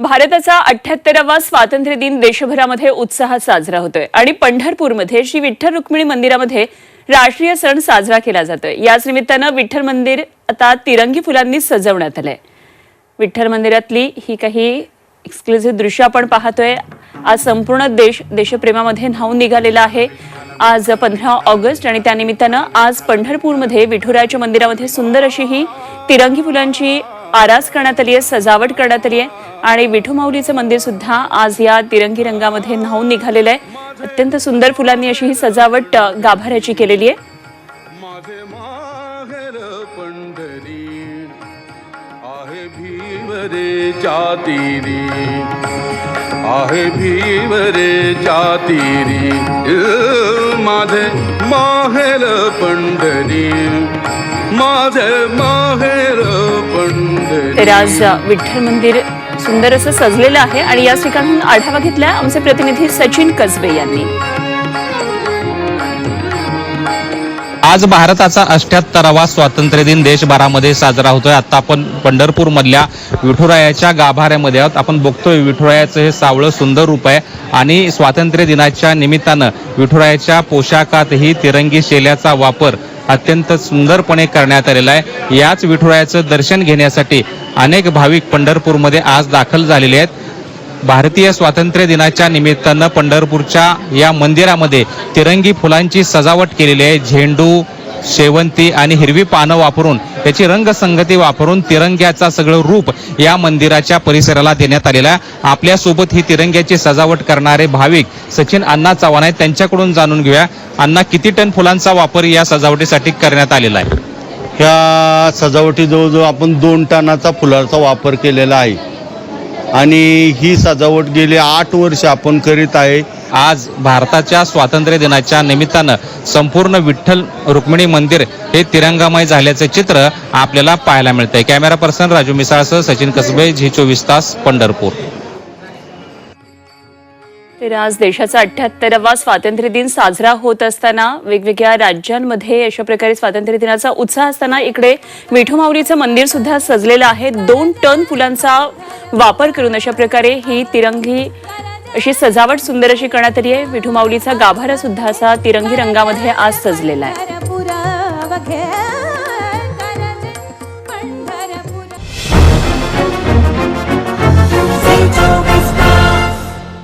भारताचा अठ्याहत्तरावा स्वातंत्र्य दिन देशभरामध्ये उत्साहात साजरा होतोय. आणि पंढरपूरमध्ये श्री विठ्ठल रुक्मिणी मंदिरामध्ये राष्ट्रीय सण साजरा केला जातोय. याच निमित्तानं विठ्ठल मंदिर आता तिरंगी फुलांनी सजवण्यात आलंय. विठ्ठल मंदिरातली ही काही एक्सक्लुझिव्ह दृश्य आपण पाहतोय. आज संपूर्ण देश देशप्रेमामध्ये न्हावून निघालेला आहे. आज पंधरा ऑगस्ट आणि त्यानिमित्तानं आज पंढरपूरमध्ये विठुरायाच्या मंदिरामध्ये सुंदर अशी ही तिरंगी फुलांची आरास करण्यात आली आहे सजावट करण्यात आली आहे आणि विठूमाऊलीचं मंदिर सुद्धा आज या तिरंगी रंगामध्ये न्हावून निघालेलं आहे. अत्यंत सुंदर फुलांनी अशी ही सजावट गाभाऱ्याची केलेली आहे. भीवरे चातिरी आहे भीवरे चातिरी अ, माझे माहेर पंढरी. माझे माहेर पंढरी. तर आज विठ्ठल मंदिर सुंदर असं सजलेलं आहे आणि या ठिकाणून आढावा घेतला आमचे प्रतिनिधी सचिन कसबे यांनी. आज भारताचा अठ्याहत्तरावा स्वातंत्र्य दिन देशभरामध्ये साजरा होतोय. आता आपण पंढरपूरमधल्या विठुरायाच्या गाभाऱ्यामध्ये आहोत. आपण बघतोय विठुरायाचं हे सावळं सुंदर रूप आहे आणि स्वातंत्र्य दिनाच्या निमित्तानं विठुरायाच्या पोशाखातही तिरंगी शेल्याचा वापर अत्यंत सुंदरपणे करण्यात आलेला आहे. याच विठुरायाचं दर्शन घेण्यासाठी अनेक भाविक पंढरपूरमध्ये आज दाखल झालेले आहेत. भारतीय स्वातंत्र्य दिनाच्या निमित्तानं पंढरपूरच्या या मंदिरामध्ये तिरंगी फुलांची सजावट केलेली आहे. झेंडू शेवंती आणि हिरवी पानं वापरून त्याची रंगसंगती वापरून तिरंग्याचा सगळं रूप या मंदिराच्या परिसराला देण्यात आलेला आहे. आपल्यासोबत ही तिरंग्याची सजावट करणारे भाविक सचिन अण्णा चव्हाण आहेत. त्यांच्याकडून जाणून घेऊया. अण्णा किती टन फुलांचा वापर या सजावटीसाठी करण्यात आलेला आहे? ह्या सजावटी जवळजवळ आपण दोन टनाचा फुलांचा वापर केलेला आहे. आणि ही सजावट गेली आठ वर्ष आपण करीत आहे. आज भारताच्या स्वातंत्र्य दिनाच्या निमित्तानं संपूर्ण विठ्ठल रुक्मिणी मंदिर हे तिरंगामय झाल्याचे चित्र आपल्याला पाहायला मिळतंय. कॅमेरा पर्सन राजू मिसाळसह सचिन कसबे झी चोवीस तास पंढरपूर. तर आज देशाचा अठ्ठ्याहत्तरावा स्वातंत्र्य दिन साजरा होत असताना वेगवेगळ्या राज्यांमध्ये अशा प्रकारे स्वातंत्र्य दिनाचा उत्साह असताना इकडे विठू माऊलीचं मंदिर सुद्धा सजलेलं आहे. दोन टन फुलांचा वापर करून अशा प्रकारे ही तिरंगी अशी सजावट सुंदर अशी करण्यात आली आहे. विठू माऊलीचा गाभारा सुद्धा असा तिरंगी रंगामध्ये आज सजलेला आहे.